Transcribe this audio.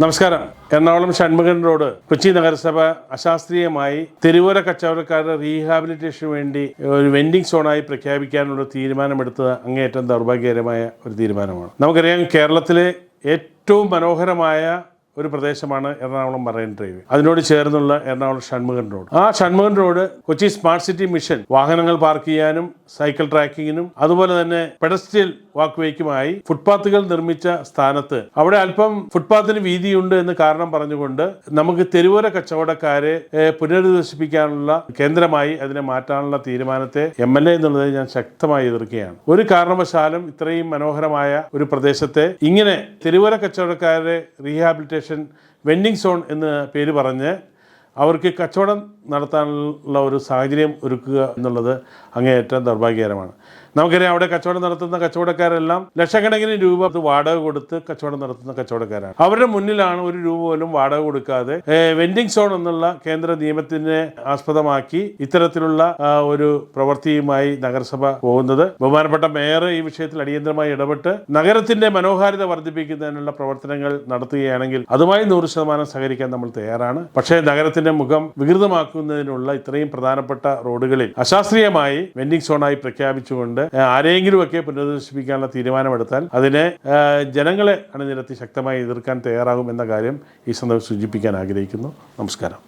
നമസ്കാരം. എറണാകുളം ഷൺമുഖൻ റോഡ് കൊച്ചി നഗരസഭ അശാസ്ത്രീയമായി തെരുവോര കച്ചവടക്കാരുടെ റീഹാബിലിറ്റേഷന് വേണ്ടി ഒരു വെൻഡിങ് സോണായി പ്രഖ്യാപിക്കാനുള്ള തീരുമാനമെടുത്തത് അങ്ങേയറ്റം ദൗർഭാഗ്യകരമായ ഒരു തീരുമാനമാണ്. നമുക്കറിയാം കേരളത്തിലെ ഏറ്റവും മനോഹരമായ ഒരു പ്രദേശമാണ് എറണാകുളം മറൈൻ ഡ്രൈവ്. അതിനോട് ചേർന്നുള്ള എറണാകുളം ഷൺമുഖൻ റോഡ്. ആ Shanmugham road Kochi smart city mission വാഹനങ്ങൾ പാർക്ക് ചെയ്യാനും സൈക്കിൾ ട്രാക്കിങ്ങിനും അതുപോലെ തന്നെ പെഡസ്ട്രിയൽ വാക്ക്വേക്കുമായി ഫുട്പാത്തുകൾ നിർമ്മിച്ച സ്ഥാനത്ത്. അവിടെ അല്പം ഫുട്പാത്തിന് വീതിയുണ്ട് എന്ന് കാരണം പറഞ്ഞുകൊണ്ട് നമുക്ക് തെരുവോര കച്ചവടക്കാരെ പുനരധിവസിപ്പിക്കാനുള്ള കേന്ദ്രമായി അതിനെ മാറ്റാനുള്ള തീരുമാനത്തെ എം എൽ എ എന്നുള്ളത് ഞാൻ ശക്തമായി എതിർക്കുകയാണ്. ഒരു കാരണവശാലും ഇത്രയും മനോഹരമായ ഒരു പ്രദേശത്തെ ഇങ്ങനെ തെരുവോര കച്ചവടക്കാരെ റീഹാബിലിറ്റേഷൻ വെൻഡിങ് സോൺ എന്ന് പേര് പറഞ്ഞ് അവർക്ക് കച്ചവടം നടത്താനുള്ള ഒരു സാഹചര്യം ഒരുക്കുക എന്നുള്ളത് അങ്ങേയറ്റം ദൗർഭാഗ്യകരമാണ്. നമുക്കറിയാം അവിടെ കച്ചവടം നടത്തുന്ന കച്ചവടക്കാരെല്ലാം ലക്ഷക്കണക്കിന് രൂപ വാടക കൊടുത്ത് കച്ചവടം നടത്തുന്ന കച്ചവടക്കാരാണ്. അവരുടെ മുന്നിലാണ് ഒരു രൂപ പോലും വാടക കൊടുക്കാതെ വെൻഡിങ് സോൺ എന്നുള്ള കേന്ദ്ര നിയമത്തിനെ ആസ്പദമാക്കി ഇത്തരത്തിലുള്ള ഒരു പ്രവൃത്തിയുമായി നഗരസഭ പോകുന്നത്. ബഹുമാനപ്പെട്ട മേയർ ഈ വിഷയത്തിൽ അടിയന്തരമായി ഇടപെട്ട് നഗരത്തിന്റെ മനോഹാരിത വർദ്ധിപ്പിക്കുന്നതിനുള്ള പ്രവർത്തനങ്ങൾ നടത്തുകയാണെങ്കിൽ അതുമായി നൂറ് ശതമാനം സഹകരിക്കാൻ നമ്മൾ തയ്യാറാണ്. പക്ഷേ നഗരത്തിന്റെ മുഖം വികൃതമാക്കുന്നതിനുള്ള ഇത്രയും പ്രധാനപ്പെട്ട റോഡുകളിൽ അശാസ്ത്രീയമായി വെൻഡിങ് സോണായി പ്രഖ്യാപിച്ചുകൊണ്ട് ആരെങ്കിലുമൊക്കെ പുനരധിവസിപ്പിക്കാനുള്ള തീരുമാനമെടുത്താൽ അതിനെ ജനങ്ങളെ അണിനിരത്തി ശക്തമായി എതിർക്കാൻ തയ്യാറാകും എന്ന കാര്യം ഈ സന്ദർഭം സൂചിപ്പിക്കാൻ ആഗ്രഹിക്കുന്നു. നമസ്കാരം.